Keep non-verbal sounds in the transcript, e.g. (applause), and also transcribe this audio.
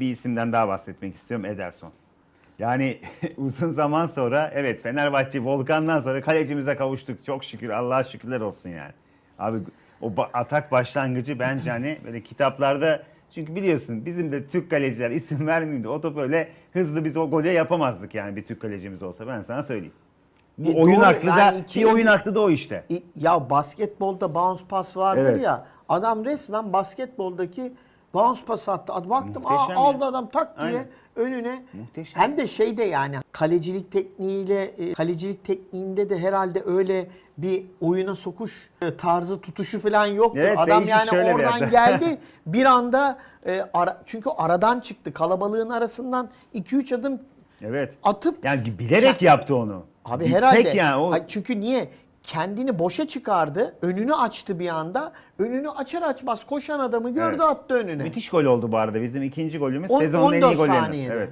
Bir isimden daha bahsetmek istiyorum Ederson. Yani (laughs) uzun zaman sonra evet Fenerbahçe Volkan'dan sonra kalecimize kavuştuk. Çok şükür Allah'a şükürler olsun yani. Abi o atak başlangıcı bence hani böyle kitaplarda çünkü biliyorsun bizim de Türk kaleciler isim vermeyeyim de o top öyle hızlı biz o golü yapamazdık yani bir Türk kalecimiz olsa ben sana söyleyeyim. Bu E oyun doğru, aklı da yani iki- bir oyun aklı da o işte. Ya basketbolda bounce pass vardır Evet. ya. Adam resmen basketboldaki bounce pass attı. Ad- Baktım aa, Muhteşem ya. aldı adam tak diye Aynen. önüne. Muhteşem. Hem de şey de yani kalecilik tekniğiyle e, kalecilik tekniğinde de herhalde öyle bir oyuna sokuş e, tarzı tutuşu falan yoktu. Evet, adam değişik yani şöyle bir oradan yerde. geldi (laughs) bir anda e, ara- çünkü aradan çıktı. Kalabalığın arasından 2-3 adım Evet. atıp Yani bilerek yaptı onu. Abi Bir herhalde. Tek yani o Ay çünkü niye? Kendini boşa çıkardı. Önünü açtı bir anda. Önünü açar açmaz koşan adamı gördü Evet. attı önüne. müthiş gol oldu bu arada. Bizim ikinci golümüz On- sezonun en iyi 14 gollerinden. saniyede. Evet.